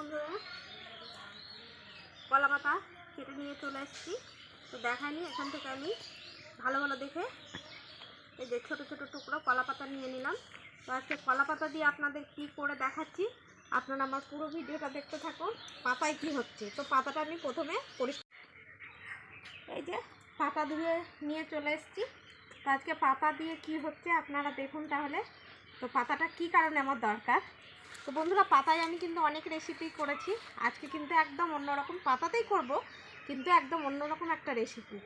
বন্ধুরা, কলা পাতা কেটে নিয়ে চলে এসেছি। তো দেখাইনি এখান থেকে আমি ভালো ভালো দেখে এই যে ছোটো ছোটো টুকরো কলা পাতা নিয়ে নিলাম। তো আজকে কলা পাতা দিয়ে আপনাদের কি করে দেখাচ্ছি, আপনারা আমার পুরো ভিডিওটা দেখতে থাকুন, পাতায় কি হচ্ছে। তো পাতাটা আমি প্রথমে পরিষ্কার এই যে পাতা ধুয়ে নিয়ে চলে এসেছি। তো আজকে পাতা দিয়ে কি হচ্ছে আপনারা দেখুন তাহলে। তো পাতাটা কি কারণে আমার দরকার? তো বন্ধুরা, পাতায় আমি কিন্তু অনেক রেসিপি করেছি। আজকে কিন্তু একদম অন্যরকম পাতাতেই করব, কিন্তু একদম অন্যরকম একটা রেসিপি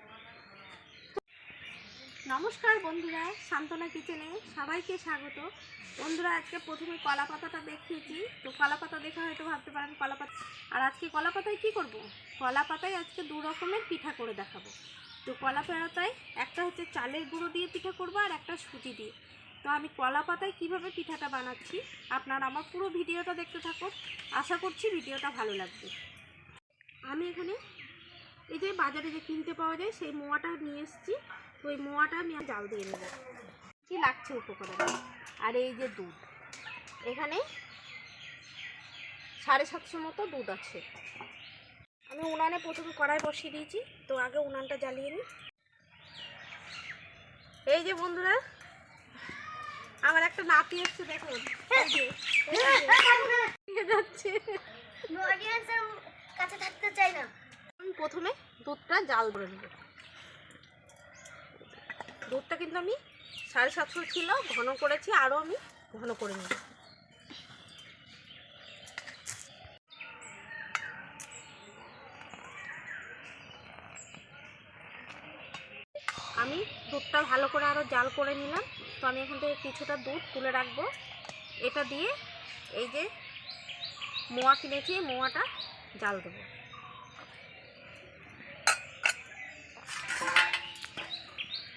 নমস্কার বন্ধুরা সান্তনা কিচেনে সবাইকে স্বাগত। বন্ধুরা, আজকে প্রথমে কলা পাতাটা দেখিয়েছি। তো কলা পাতা দেখে হয়তো ভাবতে পারেন, কলা পাতা আর আজকে কলা পাতায় কী করব? কলা পাতায় আজকে দু রকমের পিঠা করে দেখাবো। তো কলা পাতায় একটা হচ্ছে চালের গুঁড়ো দিয়ে পিঠা করব, আর একটা সুজি দিয়ে। তো আমি কলা পাতায় কীভাবে পিঠাটা বানাচ্ছি? আপনারা আমার পুরো ভিডিওটা দেখতে থাকুন। আশা করছি ভিডিওটা ভালো লাগবে। আমি এখানে এই যে বাজারে যে কিনতে পাওয়া যায়, সেই মোয়াটা নিয়ে এসেছি। তো ওই মোয়াটা আমি জাল দিয়ে নেব। কী লাগছে উপকরণ? আর এই যে দুধ। এখানে সাড়ে সাতশো মতো দুধ আছে। আমি উনানে প্রথমে কড়াই বসিয়ে দিয়েছি। তো আগে উনানটা জ্বালিয়ে নিই। এই যে বন্ধুরা আমার একটা নাতি এসছে দেখুন যাচ্ছে কাছে থাকতে চাই না। আমি প্রথমে দুধটা জাল করে নেব। দুধটা কিন্তু আমি সাড়ে সাতশো ছিল ঘন করেছি আরও আমি ঘন করে নেব। আমি দুধটা ভালো করে আরও জাল করে নিলাম। তো আমি এখান থেকে কিছুটা দুধ তুলে রাখব। এটা দিয়ে এই যে মোয়া কিনেছি মোয়াটা জাল দেবো।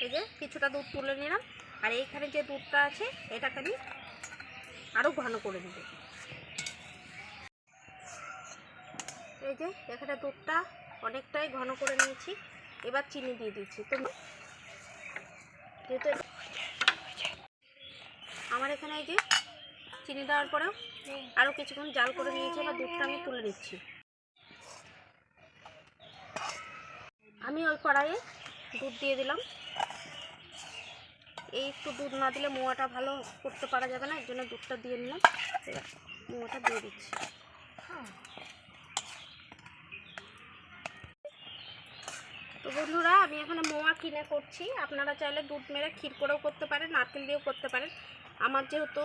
এই যে কিছুটা দুধ তুলে নিলাম। আর এইখানে যে দুধটা আছে, এটাকে আমি আরও ঘন করে দেবো এই যে এখানে দুধটা অনেকটাই ঘন করে নিয়েছি। এবার চিনি দিয়ে দিচ্ছি। তো যেহেতু আমার এখানে এই যে চিনি দেওয়ার পরেও আরও কিছুক্ষণ জাল করে নিয়েছি বা দুধটা আমি তুলে নিচ্ছি। আমি ওই কড়াইয়ে দুধ দিয়ে দিলাম। এই একটু দুধ না দিলে মোয়াটা ভালো করতে পারা যাবে না, এর জন্য দুধটা দিয়ে নিলাম। মোয়াটা দিয়ে দিচ্ছি। তো বন্ধুরা, আমি এখানে মোয়া কিনে করছি। আপনারা চাইলে দুধ মেরে ক্ষীর করেও করতে পারেন, নারকেল দিয়েও করতে পারেন। আমার যেহেতু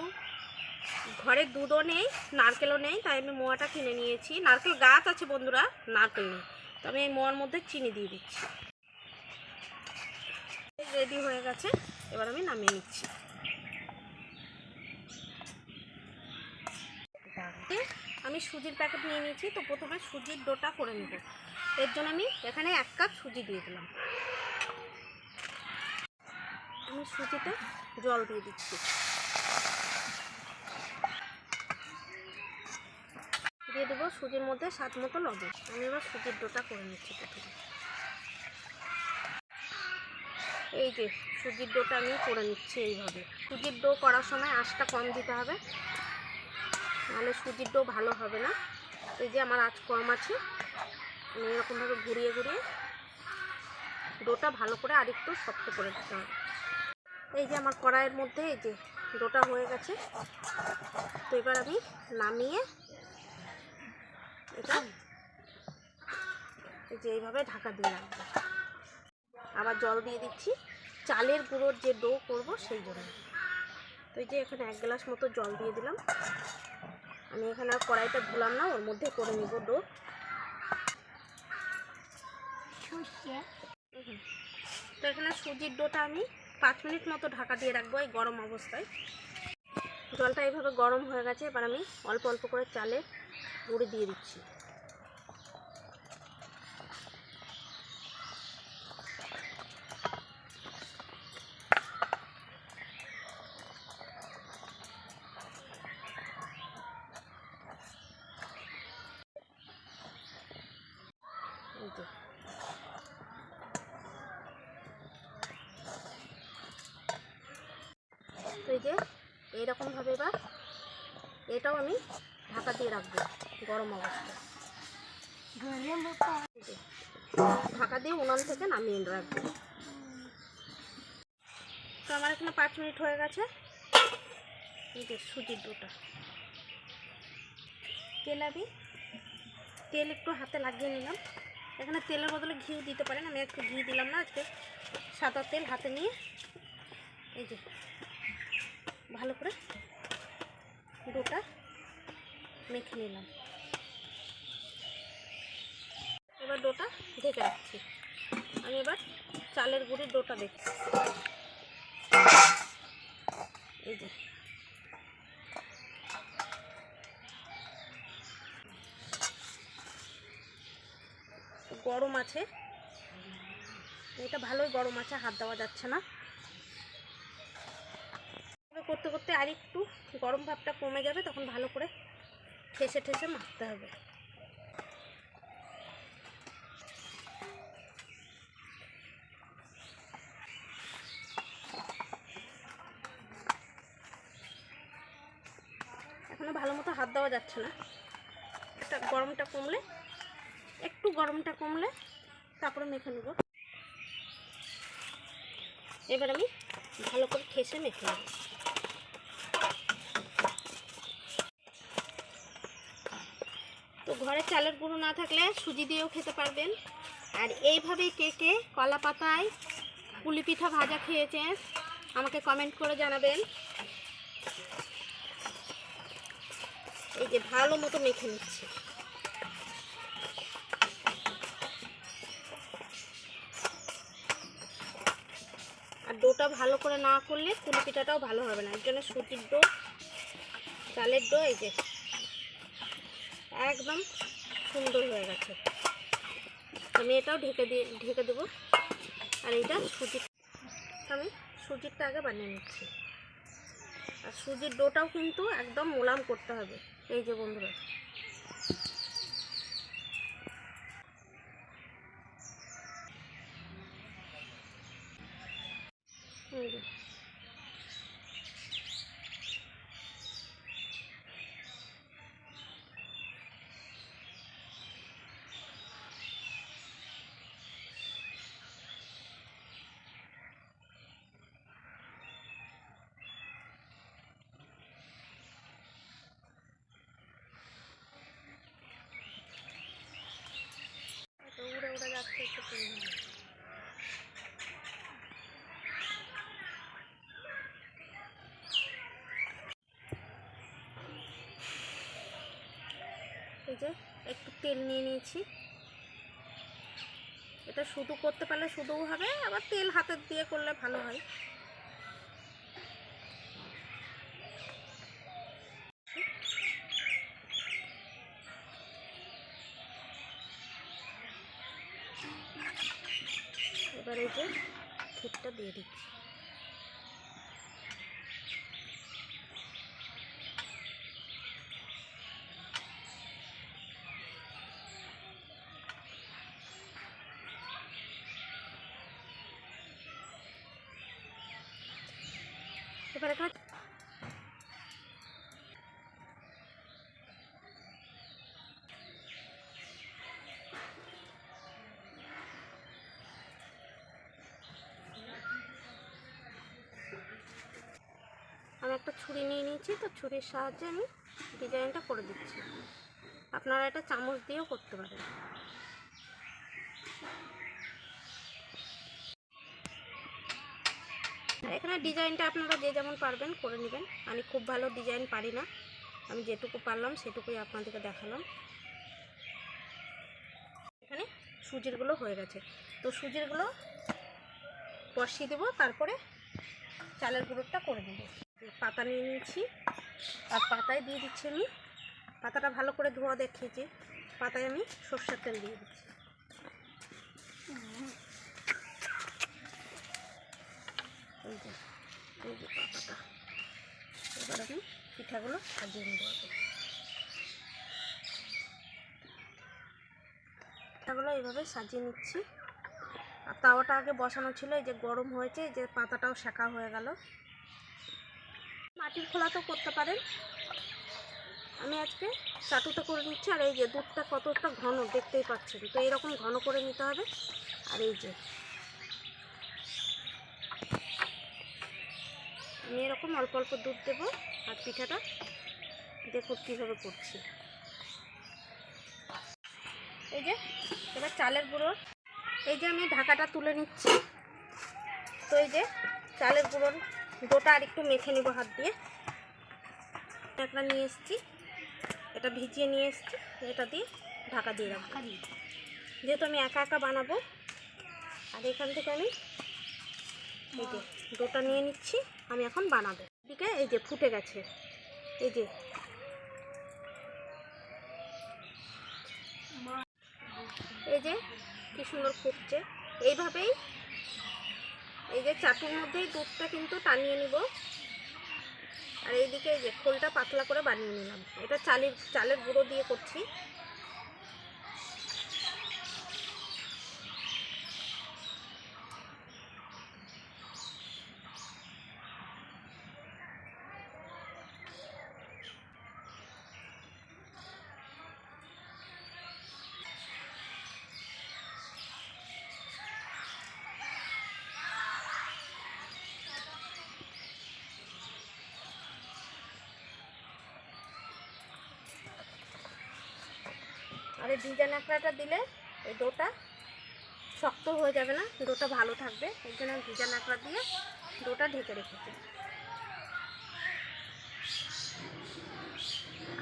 ঘরে দুধও নেই, নারকেলও নেই, তাই আমি মোয়াটা কিনে নিয়েছি। নারকেল গাছ আছে বন্ধুরা, নারকেল নেই। তো আমি এই মোয়ার মধ্যে চিনি দিয়ে দিচ্ছি। রেডি হয়ে গেছে, এবার আমি নামিয়ে নিচ্ছি। আমি সুজির প্যাকেট নিয়ে নিয়েছি, তো প্রথমে সুজির ডোটা করে নেব। এর জন্য আমি এখানে এক কাপ সুজি দিয়ে দিলাম। আমি সুজিতে জল দিয়ে দিচ্ছি। দিয়ে দেবো সুজির মধ্যে স্বাদ মতো লবণ। আমি এবার সুজির ডোটা করে নিচ্ছি প্রথমে এই যে সুজির ডোটা আমি করে নিচ্ছি এইভাবে। সুজির ডো করার সময় আঁচটা কম দিতে হবে। নাহলে সুজির ডো ভালো হবে না। এই যে আমার আঁচ কম আছে। এরকমভাবে ঘুরিয়ে ঘুরিয়ে ডোটা ভালো করে আরেকটু শক্ত করে দিতে হবে। এই যে আমার কড়াইয়ের মধ্যে এই যে ডোটা হয়ে গেছে, তো এবার আমি নামিয়ে এটা এই যে এইভাবে ঢাকা দিয়ে রাখব। আবার জল দিয়ে দিচ্ছি, চালের গুঁড়োর যে ডো করব সেই জন্য তো এই যে এখানে এক গ্লাস মতো জল দিয়ে দিলাম। আমি এখানে আর কড়াইটা ধুলাম না, ওর মধ্যে করে নিব ডো। তো এখানে সুজির ডোটা আমি পাঁচ মিনিট মতো ঢাকা দিয়ে রাখব এই গরম অবস্থায়। জলটা এইভাবে গরম হয়ে গেছে, এবার আমি অল্প অল্প করে চালে গুঁড়ি দিয়ে দিচ্ছি এই যে তো এই যে এইরকমভাবে এবার এটাও আমি ঢাকা দিয়ে রাখব গরম অবস্থা এই যে, ঢাকা দিয়ে উনান থেকে নামিয়ে রাখব তো আমার এখানে পাঁচ মিনিট হয়ে গেছে। এই যে সুজির ডোটা তেল আমি তেল একটু হাতে লাগিয়ে নিলাম। এখানে তেলের বদলে ঘিও দিতে পারেন। আমি একটু ঘি দিলাম না, আজকে সাদা তেল হাতে নিয়ে। এই যে, ভালো করে ডোটা মেখে নিলাম। এবার ডোটা ঢেকে রাখছি। আমি এবার চালের গুঁড়ির ডোটা দেখছি। এই যে। গরম আছে। এটা ভালোই গরম আছে, হাত দেওয়া যাচ্ছে না। করতে করতে আর একটু গরম ভাবটা কমে যাবে, তখন ভালো করে ঠেসে ঠেসে মাখতে হবে। যাচ্ছে না। একটা গরমটা কমলে, একটু গরমটা কমলে তারপরে মেখে নেব। এবার আমি ভালো করে ঠেসে মেখে নেব। তো ঘরে চালের গুঁড়ো না থাকলে সুজি দিয়েও খেতে পারবেন। আর এইভাবেই কে কে কলা পাতায় পুলি পিঠা ভাজা খেয়েছেন, আমাকে কমেন্ট করে জানাবেন। যে ভালো মতো মেখে নিচ্ছি। আর ডোটা ভালো করে না করলে কুলি পিঠাটাও ভালো হবে না। এর জন্য সুতির ডো, চালের ডো, এই যে একদম সুন্দর হয়ে গেছে। আমি এটাও ঢেকে দিয়ে, ঢেকে দেবো। আর এইটা সুজির আমি সুজিরটা আগে বানিয়ে নিচ্ছি। আর সুজির ডোটাও কিন্তু একদম মোলাম করতে হবে। এই যে বন্ধুরা এই যে। তো উড়ে উড়ে যাচ্ছে একটু পরিমাণে। এই যে একটু তেল নিয়ে নিয়েছি। এটা শুধু করতে পারলে শুধুও হবে, আবার তেল হাতের দিয়ে করলে ভালো হয় এবার এই যে ক্ষীরটা দিয়ে দিচ্ছি এখানে আমি একটা ছুরি নিয়ে নিয়েছি, তো ছুরির সাহায্যে আমি ডিজাইনটা করে দিচ্ছি। আপনারা এটা চামচ দিয়েও করতে পারেন। এখানে ডিজাইনটা আপনারা যে যেমন পারবেন করে নেবেন। আমি খুব ভালো ডিজাইন পারি না। আমি যেটুকু পারলাম সেটুকুই আপনাদেরকে দেখালাম। এখানে সুজিরগুলো হয়ে গেছে। তো সুজিরগুলো বসিয়ে দেবো, তারপরে চালের গুঁড়োটা করে দেবো পাতা নিয়ে নিয়েছি, আর পাতায় দিয়ে দিচ্ছি আমি। পাতাটা ভালো করে ধোয়া দেখিয়েছি। পাতায় আমি সর্ষের তেল দিয়ে দিচ্ছি। এই যে এই যে পাতাটা। এবার আমি পিঠাগুলো সাজিয়ে নেব। পিঠাগুলো এইভাবে সাজিয়ে নিচ্ছি। আর তাওয়াটা আগে বসানো ছিল, এই যে গরম হয়েছে যে পাতাটাও শেখা হয়ে গেল। মাটির খোলাতেও করতে পারেন। আমি আজকে চাটুটা করে নিচ্ছি, আর এই যে দুধটা কতটা ঘন, দেখতেই পাচ্ছেন। তো এরকম ঘন করে নিতে হবে। আর এই যে আমি এরকম অল্প অল্প দুধ দেবো আর পিঠাটা দেখো কীভাবে করছি। এই যে এবার চালের গুঁড়ো। এই যে আমি ঢাকাটা তুলে নিচ্ছি। তো এই যে চালের গুঁড়োর ডোটা আর একটু মেখে নেব হাত দিয়ে। একটা নিয়ে এসেছি। এটা ভিজিয়ে নিয়ে এসেছি। এটা দিয়ে ঢাকা দিয়ে রাখব। যেহেতু আমি একা একা বানাবো আর এখান থেকে আমি ডোটা নিয়ে নিচ্ছি, আমি এখন বানাবো। এদিকে এই যে ফুটে গেছে, এই যে। এই যে কি সুন্দর ফুটছে। এইভাবেই এই যে চাটুর মধ্যেই দুধটা কিন্তু টানিয়ে নিব। আর এইদিকে এই যে খোলটা পাতলা করে বানিয়ে নিলাম। এটা চালের চালের গুঁড়ো দিয়ে করছি। ভিজা ন্যাকড়াটা দিলে এই ডোটা শক্ত হয়ে যাবে না, ডোটা ভালো থাকবে। এই জন্য ভিজা ন্যাকড়া দিয়ে ডোটা ঢেকে রেখেছি।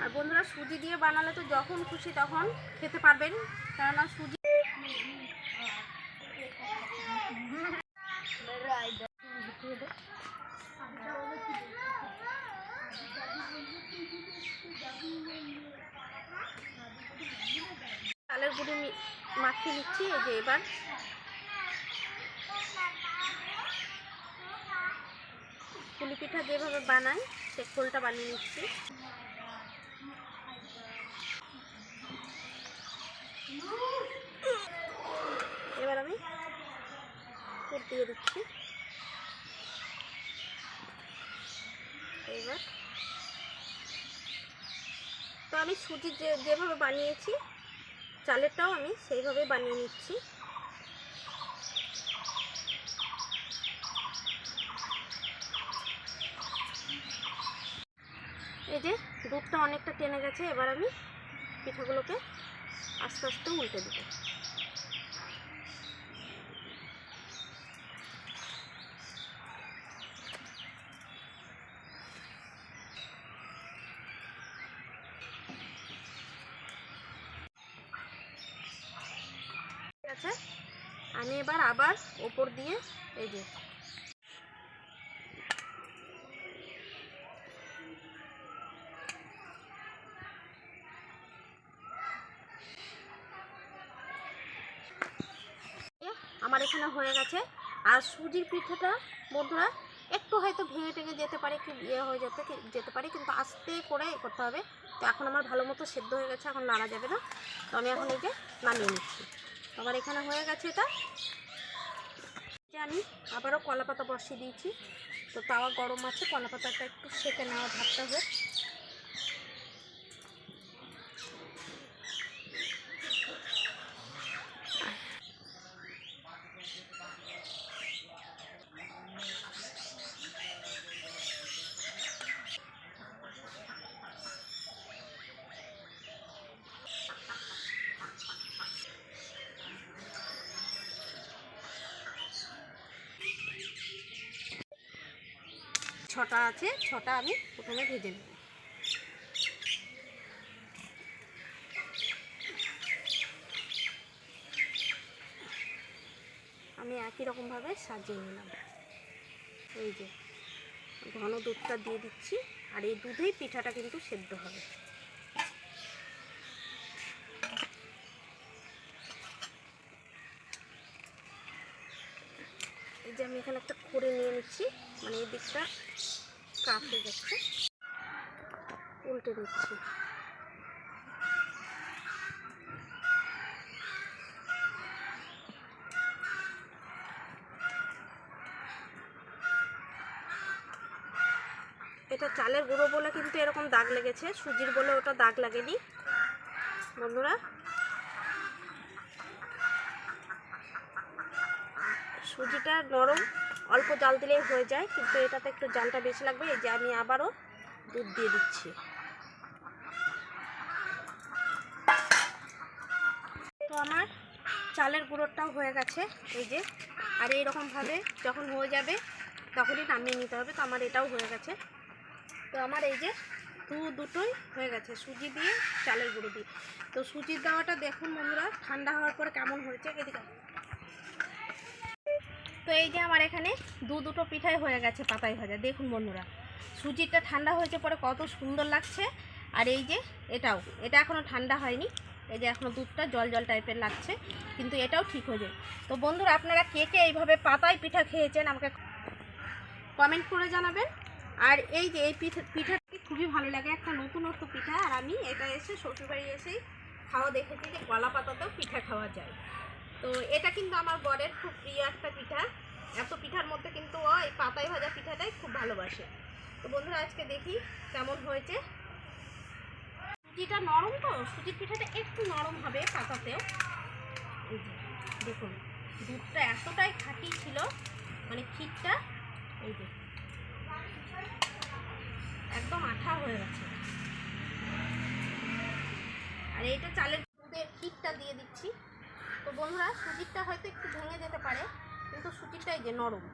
আর বন্ধুরা সুজি দিয়ে বানালে তো যখন খুশি তখন খেতে পারবেন, কেননা সুজি চালের গুঁড়ি মাখিয়ে নিচ্ছি, এই যে এবার। পুলি পিঠা যেভাবে বানাই, সে খোলটা বানিয়ে নিচ্ছি। এবার আমি পুর দিয়ে দিচ্ছি। এবার তো আমি সুজি যেভাবে বানিয়েছি চালেরটাও আমি সেইভাবে বানিয়ে নিচ্ছি। এই যে দুধটা অনেকটা টেনে গেছে, এবার আমি পিঠাগুলোকে আস্তে আস্তে উল্টে দেবো ঠিক আছে আমি এবার আবার ওপর দিয়ে, এই যে আমার এখানে হয়ে গেছে। আর সুজির পিঠাটা বন্ধুরা, একটু হয়তো ভেঙে টেঙে যেতে পারে কি ইয়ে হয়ে যেতে যেতে পারে, কিন্তু আস্তে করে করতে হবে। তো এখন আমার ভালো মতো সেদ্ধ হয়ে গেছে, এখন নাড়া যাবে না। তো আমি এখন এই যে নামিয়ে নিচ্ছি। আবার এখানে হয়ে গেছে এটা। আমি আবারও কলা পাতা বসিয়ে দিয়েছি। তো তাওয়া গরম আছে কলা পাতাটা একটু সেঁকে নেওয়া ভাবতে হবে ছটা আছে, ছটা আমি প্রথমে ভেজে নেব। আমি একই রকমভাবে সাজিয়ে নিলাম। এই যে, ঘন দুধটা দিয়ে দিচ্ছি, আর এই দুধেই পিঠাটা কিন্তু সেদ্ধ হবে। যে আমি এখানে একটা করে নিয়ে নিচ্ছি। মানে এই দিকটা কাপ হয়ে যাচ্ছে। উল্টে দিচ্ছি। এটা চালের গুঁড়ো বলে কিন্তু এরকম দাগ লেগেছে। সুজির বলে ওটা দাগ লাগেনি। বন্ধুরা সুজিটা নরম, অল্প জাল দিলেই হয়ে যায়, কিন্তু এটাতে একটু জালটা বেশি লাগবে, এই যে আমি আবারও দুধ দিয়ে দিচ্ছি। তো আমার চালের গুঁড়োটাও হয়ে গেছে, এই যে। আর এইরকমভাবে যখন হয়ে যাবে, তখনই নামিয়ে নিতে হবে, তো আমার এটাও হয়ে গেছে। তো আমার এই যে দু দুটোই হয়ে গেছে, সুজি দিয়ে চালের গুঁড়ো দিয়ে। তো সুজির দেওয়াটা দেখুন বন্ধুরা, ঠান্ডা হওয়ার পরে কেমন হয়েছে, এদিকে। তো এই যে আমার এখানে দু দুটো পিঠাই হয়ে গেছে পাতায় ভাজা। দেখুন বন্ধুরা সুজিটা ঠান্ডা হয়েছে পরে কত সুন্দর লাগছে। আর এই যে এটাও, এটা এখনও ঠান্ডা হয়নি। এই যে এখনও দুধটা জল জল টাইপের লাগছে, কিন্তু এটাও ঠিক হয়ে যাবে তো বন্ধুরা, আপনারা কে কে এইভাবে পাতায় পিঠা খেয়েছেন আমাকে কমেন্ট করে জানাবেন। আর এই যে এই পিঠা পিঠাটি খুবই ভালো লাগে, একটা নতুনত্ব পিঠা। আর আমি এটা এসে শ্বশুরবাড়ি এসেই খাওয়া দেখেছি যে কলা পাতাতেও পিঠা খাওয়া যায়। তো এটা কিন্তু আমার বরের খুব প্রিয় একটা পিঠা। এত পিঠার মধ্যে কিন্তু এই পাতায় ভাজা পিঠাটাই খুব ভালোবাসে। তো বন্ধুরা, আজকে দেখি কেমন হয়েছে। সুজিটা নরম তো, সুজির পিঠাটা একটু নরম হবে পাতাতেও। দেখুন, দুধটা এতটাই খাঁটি ছিল মানে ক্ষীরটা, এই যে, একদম আঠা হয়ে গেছে। আর এইটা চালের দুধের ক্ষীরটা দিয়ে দিচ্ছি। তো বন্ধুরা সুজিরটা হয়তো একটু ভেঙে যেতে পারে, কিন্তু সুজিরটা এই যে নরম।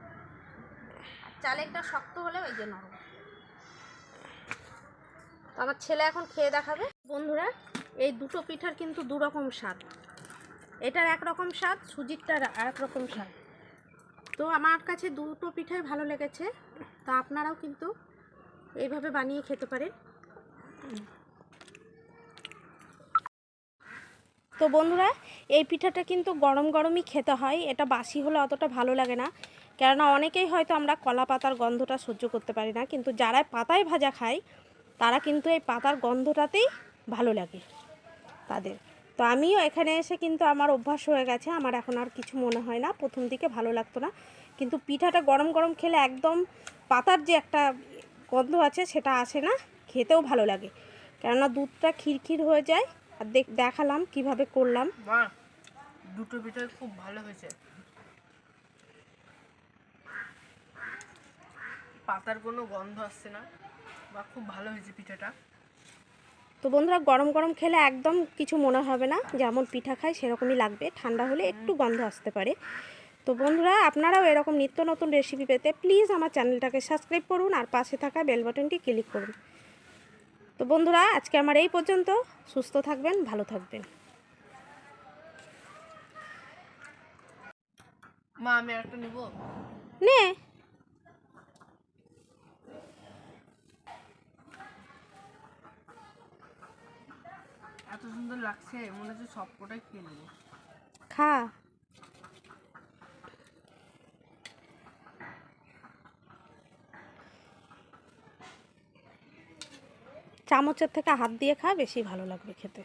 আর চালেরটা শক্ত হলেও এই যে নরম। তো আমার ছেলে এখন খেয়ে দেখাবে। বন্ধুরা, এই দুটো পিঠার কিন্তু দু রকম স্বাদ। এটার একরকম স্বাদ সুজিরটার আরেক রকম স্বাদ। তো আমার কাছে দুটো পিঠাই ভালো লেগেছে। তা আপনারাও কিন্তু এইভাবে বানিয়ে খেতে পারেন। তো বন্ধুরা, এই পিঠাটা কিন্তু গরম গরমই খেতে হয়। এটা বাসি হলে অতটা ভালো লাগে না। কেননা অনেকেই হয়তো আমরা কলা পাতার গন্ধটা সহ্য করতে পারি না। কিন্তু যারা পাতায় ভাজা খায়, তারা কিন্তু এই পাতার গন্ধটাতেই ভালো লাগে তাদের। তো আমিও এখানে এসে কিন্তু আমার অভ্যাস হয়ে গেছে। আমার এখন আর কিছু মনে হয় না। প্রথম দিকে ভালো লাগতো না। কিন্তু পিঠাটা গরম গরম খেলে একদম পাতার যে একটা গন্ধ আছে, সেটা আসে না। খেতেও ভালো লাগে। কেননা দুধটা খিরখির হয়ে যায়। আর দেখ দেখালাম কীভাবে করলাম। দুটো পিঠাই খুব ভালো হয়েছে। পাতার কোনো গন্ধ আসছে না বা খুব ভালো হয়েছে পিঠাটা। তো বন্ধুরা গরম গরম খেলে একদম কিছু মনে হবে না যেমন পিঠা খায় সেরকমই লাগবে। ঠান্ডা হলে একটু গন্ধ আসতে পারে। তো বন্ধুরা আপনারাও এরকম নিত্য নতুন রেসিপি পেতে প্লিজ আমার চ্যানেলটাকে সাবস্ক্রাইব করুন আর পাশে থাকা বেল বাটনটি ক্লিক করুন। তো বন্ধুরা আজকে আমার এই পর্যন্ত। সুস্থ থাকবেন ভালো থাকবেন। মা আমি একটা নিব? নে। এত সুন্দর লাগছে মনে হচ্ছে সব কটাই খেয়ে নেব। খা। চামচের থেকে হাত দিয়ে খাওয়া বেশি ভালো লাগবে খেতে।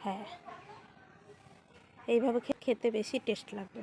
হ্যাঁ। এইভাবে খেতে বেশি টেস্ট লাগবে।